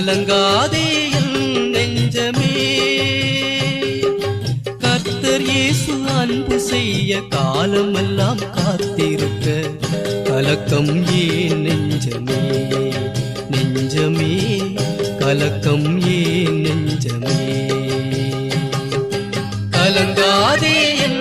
கலங்காதே நெஞ்சமே. கர்த்தர் இயேசு அன்பு செய்ய காலமெல்லாம் காத்திருக்க கலக்கம் ஏன் நெஞ்சமே? நெஞ்சமே கலக்கம் ஏன் நெஞ்சமே? கலங்காதே என்